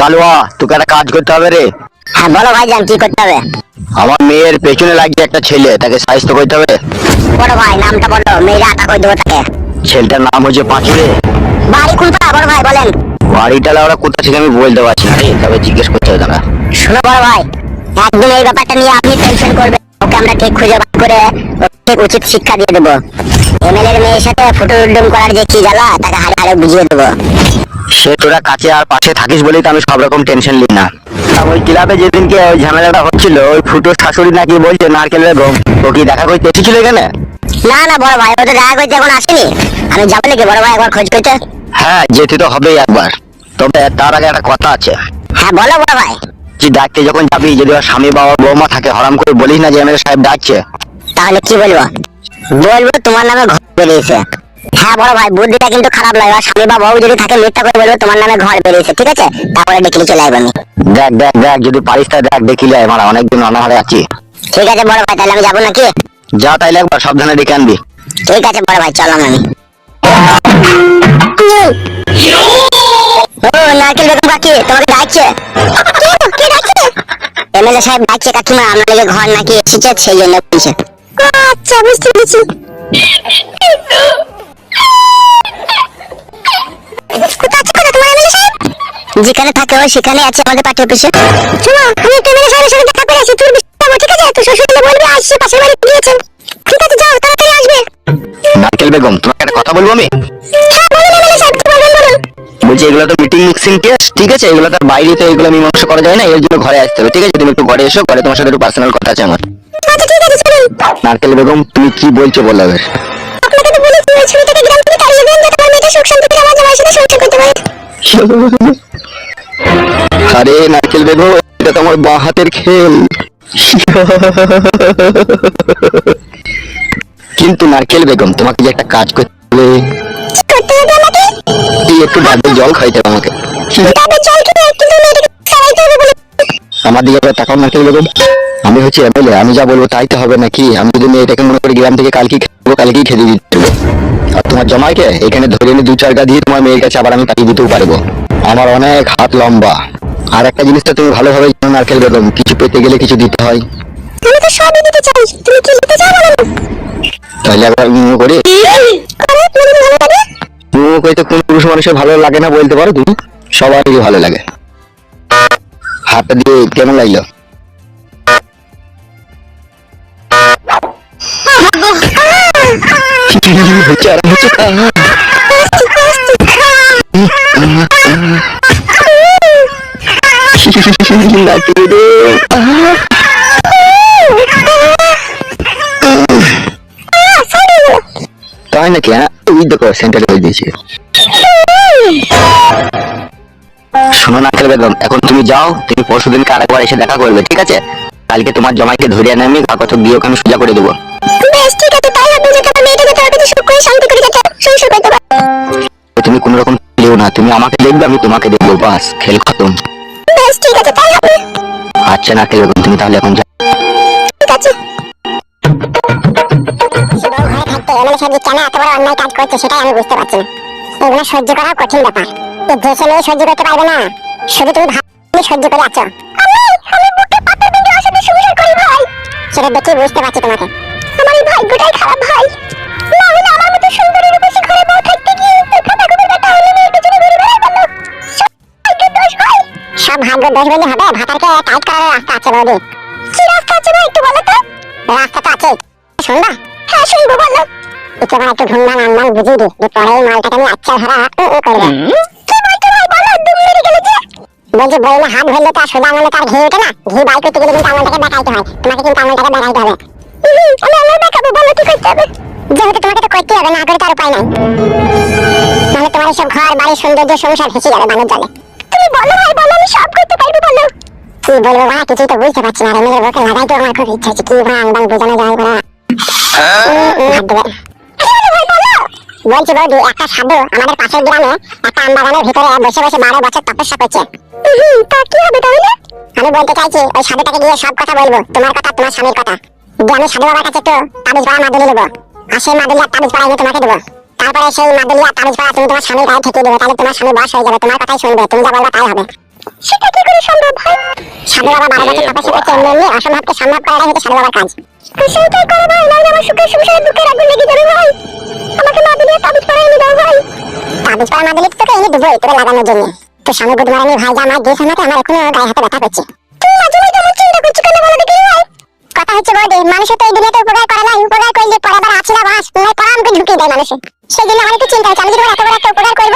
কালুয়া তোকে একটা কাজ করতে হবে রে। হ্যাঁ বলো ভাইজান কি করতে হবে? আমার মেয়ের পেছনে লাগছে একটা ছেলে তাকে করতে হবে। বড় ভাই নামটা বলো মেয়েরা আটা করে দেবো তাকে? ছেলেটার নাম হচ্ছে পাঁচুরে বাড়ি বড় ভাই বলেন। বাড়িটা ওরা কোথা থেকে আমি বলতে পারছি না রে তবে জিজ্ঞেস করতে হবে দাঁড়া শোনো বড় ভাই একদম এই ব্যাপারটা নিয়ে আপনি টেনশন করবেন আমরা ঠিক খুঁজে বার করে ঠিক উচিত শিক্ষা দিয়ে দেবো। এমএলএর মেয়ের সাথে ফুটো উড্ডম করার যে কি জ্বালা তাকে হারে হারে বুঝিয়ে দেবো। সে তোরা কাছে আর পাশে থাকিস বলেই তো আমি সব রকম টেনশন নিই না। ওই ক্লাবে যেদিনকে ওই ঝামেলাটা হচ্ছিল ওই ফুটো শাশুড়ি নাকি বলছে নারকেলের গম ও কি দেখা করতে এসেছিল এখানে? না না বড় ভাই ও তো দেখা করতে এখন আসেনি। আমি যাব নাকি? বড় ভাই একবার খোঁজ করতে হ্যাঁ যেতে তো হবেই একবার। তবে তার আগে একটা কথা আছে। হ্যাঁ বলো বড় ভাই। যে ডাকতে যখন যাবি যদি ওর স্বামী বাবা বৌমা থাকে হরাম করে বলিস না যে এমএলএ সাহেব ডাকছে। তাহলে কি বলব? বলব তোমার নামে ঘর বেরিয়েছে। হ্যাঁ বড় ভাই বুদ্ধিটা কিন্তু খারাপ লাগে আর স্বামী বা বউ যদি থাকে মিথ্যা করে বলব তোমার নামে ঘর বেরিয়েছে ঠিক আছে? তারপরে ডেকে চলে আসব আমি। দেখ দেখ দেখ যদি পারিস তা দেখ দেখিলে আমার অনেকদিন অনাহারে আছি। ঠিক আছে বড় ভাই তাহলে আমি যাব নাকি? যা তাইলে একবার সাবধানে ডেকে আনবি। ঠিক আছে বড় ভাই চলো আমি। ও নারকেল বেগম কাকি তোমাকে ডাকছে। কে ডাকছে? এমএলএ সাহেব ডাকছে কাকিমা আপনাদের ঘর নাকি এসেছে সেই জন্য বলছে। আচ্ছা বুঝতে পেরেছি। যেখানে থাকে ও সেখানে আছে আমাদের পার্টি অফিসে। শোনো আমি একটু এমএলএ সাহেবের সাথে দেখা করে আসি তোর ঠিক আছে? তো শ্বশুরকে বলবি আসছে পাশের বাড়ি ঠিক আছে যাও তাড়াতাড়ি আসবে। নারকেল বেগম তোমাকে একটা কথা বলব আমি? হ্যাঁ বলছি এগুলো তো মিটিং মিক্সিং কেস ঠিক আছে? এগুলো তার বাইরে তো এগুলো মীমাংসা করা যায় না এর জন্য ঘরে আসতে হবে ঠিক আছে? তুমি একটু ঘরে এসো ঘরে তোমার সাথে একটু পার্সোনাল কথা আছে আমার। আচ্ছা নারকেল বেগম তুমি কি বলছো বলো এবার আরে নারকেল বেগম এটা তো আমার বাঁ হাতের খেল। কিন্তু নারকেল বেগম তোমাকে যে একটা কাজ করতে হবে। একটু ডাবের জল খাইতে হবে আমাকে। আমার দিকে একবার তাকাও নারকেল বেগম আমি হচ্ছে এমএলএ আমি যা বলব তাই তো হবে নাকি? আমি যদি মেয়েটাকে মনে করি গ্রাম থেকে কালকে খাব কালকেই খেতে দিতে আর তোমার জমাইকে এখানে ধরে এনে দু চার গা দিয়ে তোমার মেয়ের কাছে আবার আমি পাঠিয়ে দিতেও পারব। আমার অনেক হাত লম্বা। আর একটা জিনিস তো তুমি ভালোভাবে জানো নারকেল বেগম কিছু পেতে গেলে কিছু দিতে হয়। আমি তো সবই দিতে চাই তুমি কি দিতে চাও বলো? তাহলে একবার মনে করে। করে তুমি ভালো লাগে? করে কোন পুরুষ মানুষের ভালো লাগে না বলতে পারো তুমি? সবারই ভালো লাগে। হাতটা দিয়ে কেমন লাগল? তাই নাকি হ্যাঁ? দেখো সেন্টারে হয়ে দিয়েছে। শোনো না বেগম এখন তুমি যাও তুমি পরশু দিনকে আরেকবার এসে দেখা করবে ঠিক আছে? কালকে তোমার জমাইকে ধরে আনে আমি কাগজ দিয়ে ওকে আমি সোজা করে দেবো। বেশ ঠিক আছে তাই হবে যাতে আমার মেয়েটাকে তোর কাছে সুখ করে শান্তি করে যাতে সংসার করতে পারে তুমি কোনো রকম খেলেও না তুমি আমাকে দেখবে আমি তোমাকে দেখব বাস খেল খতম। বেশ ঠিক আছে তাই হবে আচ্ছা না বেগম তুমি তাহলে এখন এমএলএ কেন এত বড় অন্যায় কাজ করছে সেটাই আমি বুঝতে পারছি না। এগুলো সহ্য করা কঠিন ব্যাপার। এই দেশে সহ্য করতে পারবে না। শুধু তুমি ভাবলে সহ্য করে আছো। সেটা দেখে বুঝতে পারছি তোমাকে। আমার এই ভাগ্যটাই খারাপ ভাই। না হলে আমার মতো সুন্দরী রূপসী ঘরে বউ থাকতে গিয়ে সব ভাগ্য দোষ বললে হবে ভাতারকে টাইট করার রাস্তা আছে বৌদি। কি রাস্তা আছে ভাই একটু বলো তো। রাস্তা তো আছে শুনবা? হ্যাঁ শুনব বলো। একেবারে একটু ধুমধাম আমদাম বুঝিয়ে দি যে পরে এই মালটাকে আমি আচ্ছা ধরা উ উ করবে। কি বলছো ভাই বলো দুম মেরে গেলে যে? বলছি বইলে হাত ধরলে তো সোজা আঙুলে তার ঘি ওঠে না। ঘি বাই করতে গেলে কিন্তু আঙুলটাকে দেখাইতে হয়। তোমাকে কিন্তু আঙুলটাকে দেখাইতে হবে। আমি আঙুল দেখাবো বলো কি করতে হবে? যেহেতু তোমাকে তো করতে হবে না করে তার উপায় নাই। নাহলে তোমার সব ঘর বাড়ি সৌন্দর্য সংসার ভেসে যাবে বানের জলে। তুমি বলো ভাই বলো আমি সব করতে পারব বলো। কি বলব ভাই কিছুই তো বুঝতে পারছি না রে মেয়ের বউকে লাগাই তো আমার খুব ইচ্ছা আছে। কি ভাই আংবাং বোঝানো যায় ভাই বলছি বৌদি একটা সাধু আমাদের পাশের গ্রামে একটা আম বাগানের ভিতরে বসে বসে বারো বছর তপস্যা করছে। তা কি হবে তাহলে? আমি বলতে চাইছি ওই সাধুটাকে গিয়ে সব কথা বলব তোমার কথা তোমার স্বামীর কথা। দিয়ে আমি সাধু বাবার কাছে একটু তাবিজ পাড়া মাদুলি নেব আর সেই মাদুলি আর তাবিজ পাড়া এনে তোমাকে দেবো। তারপরে সেই মাদুলিয়া তাবিজ পাড়া তুমি তোমার স্বামীর গায়ে ঠেকিয়ে দেবে তাহলে তোমার স্বামী বস হয়ে যাবে তোমার কথাই শুনবে তুমি যা বলবে তাই হবে। সেটা কি করে সম্ভব ভাই সাধু বাবা বারো বছর তপস্যা করছে এমনি এমনি অসম্ভবকে সম্ভব করাটাই হচ্ছে সাধু বাবার কাজ। তো সেইটাই করো ভাই নইলে আমার সুখে সংসারে দুঃখের আগুন লেগে যাবে ভাই। আমাকে মাদুলিয়া তাবিজ পাড়া এনে দাও ভাই। তাবিজ পাড়া মাদুলি তো তোকে এনে দেবোই তোকে লাগানোর জন্য। তো স্বামী বুধমারানি ভাই যা আমার দিয়েছে আমাকে আমার এখনও গায়ে হাতে ব্যথা করছে। তুই মাঝে মাঝে আমার চিন্তা করছিস কেন বলো দেখি ভাই? কথা হচ্ছে বৌদি মানুষের তো এই দুনিয়াতে উপকার করে না উপকার করলে পরে আবার আছে না বাস নয় পরামকে ঢুকিয়ে দেয় মানুষে। সেই জন্য আমার একটু চিন্তা হচ্ছে আমি যদি এত বড় একটা উপকার করব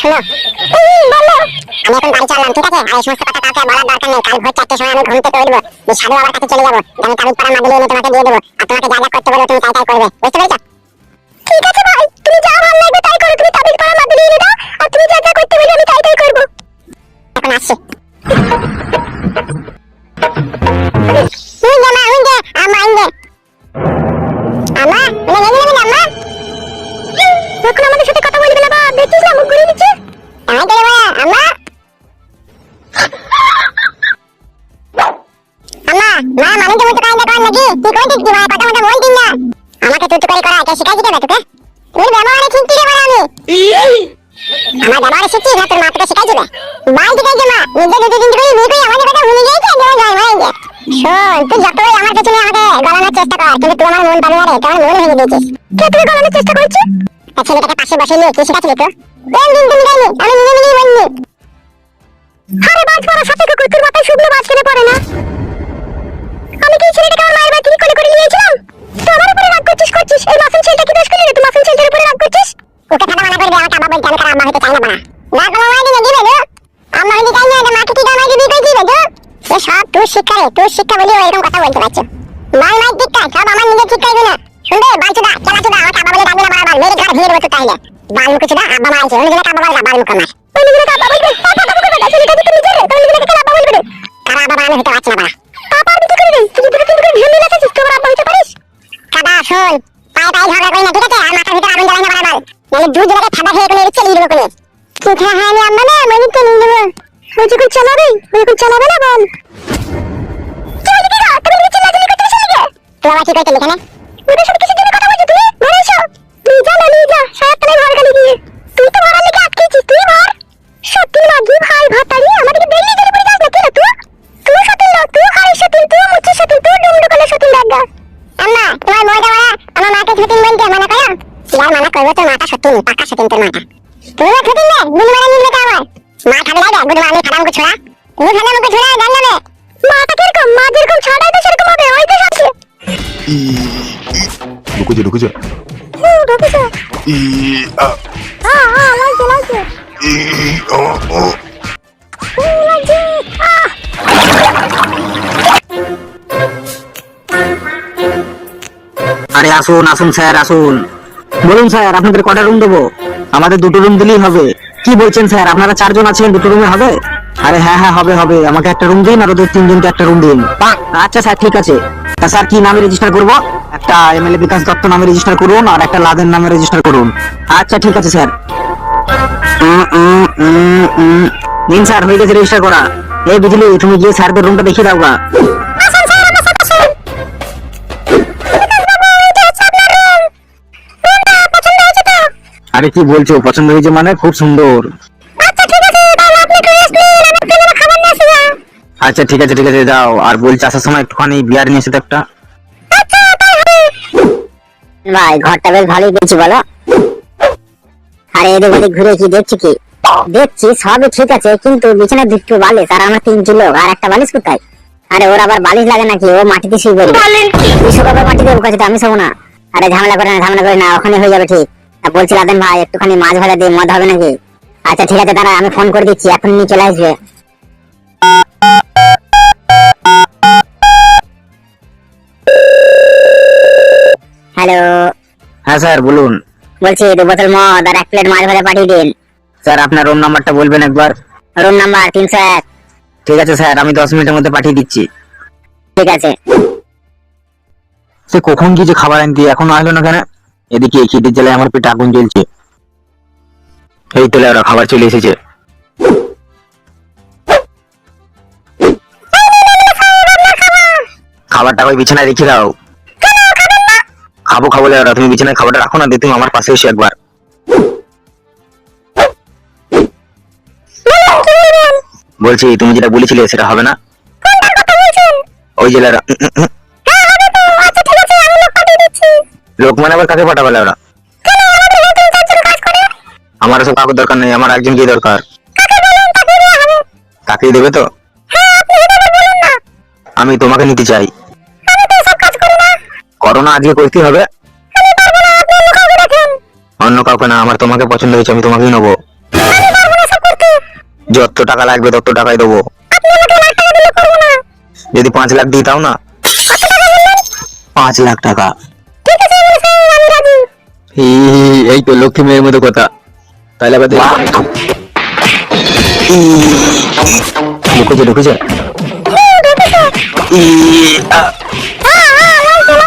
শোনো বলো আমি এখন বাড়ি চললাম ঠিক আছে আর এই সমস্ত কথা কাউকে বলার দরকার নেই কাল ভোর চারটের সময় আমি ঘুম থেকে উঠবো যে সাধু বাবার কাছে চলে যাব আমি তাবিজ পাড়া মাদুলি এনে তোমাকে দিয়ে দেবো আর তোমাকে যা যা করতে বলব তুমি তাই তাই করবে বুঝতে পেরেছ ঠিক আছে ভাই তুমি যা ভালো লাগবে তাই করো তুমি তাবিজ পাড়া মাদুলি এনে দাও আর তুমি যা যা করতে বলবে আমি তাই তাই করব এখন আসছি হুঙ্গে মা হুঙ্গে আমা হুঙ্গে আমার ব্যবহারে শিখছিস না তোর মা তোকে শিখাইছিল বাল শিখাইছে মা, নিজে দুটো দিন করে মুখে আমাদের কথা ভুলে গিয়েছে? জয় জয় মারেঙ্গে শোন, তুই যতই আমার পেছনে আমাকে গলানোর চেষ্টা কর, কিন্তু তুই আমার মন পাবি না রে তুই মন ভেঙে দিয়েছিস। কে তুই গলানোর চেষ্টা করছিস ছেলেটাকে পাশে বসে নিয়ে কি শেখাচ্ছিলি তো কোন দিন তুমি যাইনি? আমি নিজে নিজেই বললি আরে বাজ পড়া সাথে কুকুর মাথায় শুকনো বাজ কেনে পড়ে না আমি কি এই ছেলেটাকে আমার মায়ের বাড়ি থেকে কোলে করে নিয়েছিলাম তুই আমার উপরে রাগ করছিস করছিস এই মাসুম ছেলেটা কি দোষ করলি রে তুই মাসুম ছেলেটার উপরে রাগ করছিস ওকে খাতা মানা করবে আমাকে আবার বলতে আমি কার আম্মা হতে চাই না বাড়া না কোনো মাই দিবে দিবে গো আম্মা হতে চাই না এটা মাকে কি গামাই দিবি কই দিবে গো এ সব তোর রে তোর শিক্ষা বলি ও এরকম কথা বলতে পারছ মাই মাই শিক্ষা সব আমার নিজের শিক্ষাই না। শুনবে বালচুদা চালাচুদা আমাকে আব্বা বলে ডাকবে না বারবার। মেরে ঘর ভেঙে দেবো তাইলে। বাল মুখে আব্বা মা আছে। অন্য জনে আব্বা বলে বাল মুখ আমার অন্য জনে আব্বা বলবে পাপা করবে না ছেলেটা তো নিজের তো অন্য আব্বা বলবে। কারা আব্বা আমি হতে পারছি না, বাড়া। পাপা আর কি করে রে তুই যদি তুমি ভেঙে নাচিস তোর আব্বা হতে পারিস? কাদা শোন, পায়ে পায়ে ঝগড়া করি না, ঠিক আছে? আর মাথার ভিতরে আগুন জ্বালাই না বারবার নাহলে দু জোড়াকে ফাঁদা খেয়ে কোনো রিক্সে নিয়ে দেবো কোনো ঠিক হ্যাঁ হ্যাঁ আমি আম্মা না, আমি তো নিয়ে দেবো ওই যে চালাবে ওই কুল চালাবে কি করতে এখানে ওদের সাথে কিছু জন্য কথা বলছো তুমি? ঘরে এসো। নিয়ে যা না নিয়ে যা সাহেব তলে ঘর খালি দিয়ে তুই তো ভরার লেগে আটকেছিস তুই ভর সত্যি লাগি ভাই ভাতারি আমাদেরকে বেরিয়ে গেলে পড়ে যাস না কেন তুই? তুই সতীন লোক তুই হাড়ের সতীন তুই মুচির সতীন তুই ডুমডুকলের সতীন দেখা আম্মা তোমার মজা মারা আমার মাকে সতীন বলতে মানা করো? যার মানা করব তোর মাটা সতীন পাকা সতীন তোর মাটা তুই সতীন রে গুনু মারা নিলে তো আমার মা খাবে লাগে গুনু আমি খাদাম কো ছোড়া। তুই খাদাম কো ছোড়া জান না? কীরকম? মা যেরকম ছাড়াই তো সেরকম হবে ওই তো সত্যি আরে আসুন আসুন স্যার আসুন। বলুন স্যার আপনাদের কটা রুম দেবো? আমাদের দুটো রুম দিলেই হবে। কি বলছেন স্যার? আপনারা চারজন আছেন দুটো রুমে হবে? আরে হ্যাঁ হ্যাঁ হবে হবে। আমাকে একটা রুম দিন আর ওদের তিনজনকে একটা রুম দিন। আচ্ছা স্যার ঠিক আছে। তা স্যার কি নামে রেজিস্টার করব? একটা এমএলএ বিকাশ দত্ত নামে রেজিস্টার করুন আর একটা লাদেন নামে রেজিস্টার করুন। আচ্ছা ঠিক আছে স্যার। নিন স্যার হয়ে গেছে রেজিস্টার করা। এই বুঝলি তুমি গিয়ে স্যারদের রুমটা দেখিয়ে দাও গা। আরে কি বলছো? পছন্দ হয়েছে মানে? খুব সুন্দর। আচ্ছা ঠিক আছে ঠিক আছে যাও আর বলছি আসার সময় একটুখানি বিয়ার নিয়ে এসে তো একটা। আচ্ছা ভাই ঘরটা বেশ ভালোই পেয়েছি বলো। আরে এদিক ওদিক ঘুরে কি দেখছি কি? দেখছি সবই ঠিক আছে কিন্তু বিছানায় দুটো বালিশ আর আমরা তিনটি লোক আর একটা বালিশ কোথায়? আরে ওর আবার বালিশ লাগে নাকি? ও মাটিতে শুয়ে পড়বে। বিশ্বকাপের মাটিতে ও কাছে আমি শোবো না। আরে ঝামেলা করে না ঝামেলা করে না ওখানে হয়ে যাবে ঠিক। তা বলছি লাদেন ভাই একটুখানি মাছ ভাজা দিয়ে মদ হবে নাকি? আচ্ছা ঠিক আছে দাঁড়া আমি ফোন করে দিচ্ছি এখন নিয়ে চলে আসবে। হ্যাঁ স্যার বলুন। বলছি দু বোতল মদ আর এক প্লেট মাছ ভাজা পাঠিয়ে দিন। স্যার আপনার রুম নাম্বারটা বলবেন একবার? রুম নাম্বার তিনশো এক ঠিক আছে স্যার আমি দশ মিনিটের মধ্যে পাঠিয়ে দিচ্ছি। ঠিক আছে। সে কখন কি যে খাবার আনতে এখনও আসলো না কেন? এদিকে খিদের জ্বালায় আমার পেটে আগুন জ্বলছে। এই তোলে ওরা খাবার চলে এসেছে। খাবারটা ওই বিছানায় রেখে দাও। খাব খাব ওরা তুমি বিছানায় খাবারটা রাখো না, দিয়ে তুমি আমার পাশে এসো একবার। বলছি, তুমি যেটা বলেছিলে সেটা হবে না? ওই জেলারা লোক মানে আবার কাকে পাঠাবে ওরা আমার সব কাকুর দরকার নেই, আমার একজন কি দরকার। তাকেই দেবে তো? আমি তোমাকে নিতে চাই। করোনা আজকে করতে হবে। অন্য কাউকে না আমার তোমাকে পছন্দ হয়েছে আমি তোমাকেই নেব। যত টাকা লাগবে তত টাকাই দেবো। যদি পাঁচ লাখ দিই তাও না পাঁচ লাখ টাকা এই- তো লক্ষ্মী মেয়ের মতো কথা। তাহলে আবার ঢুকেছে ঢুকেছে।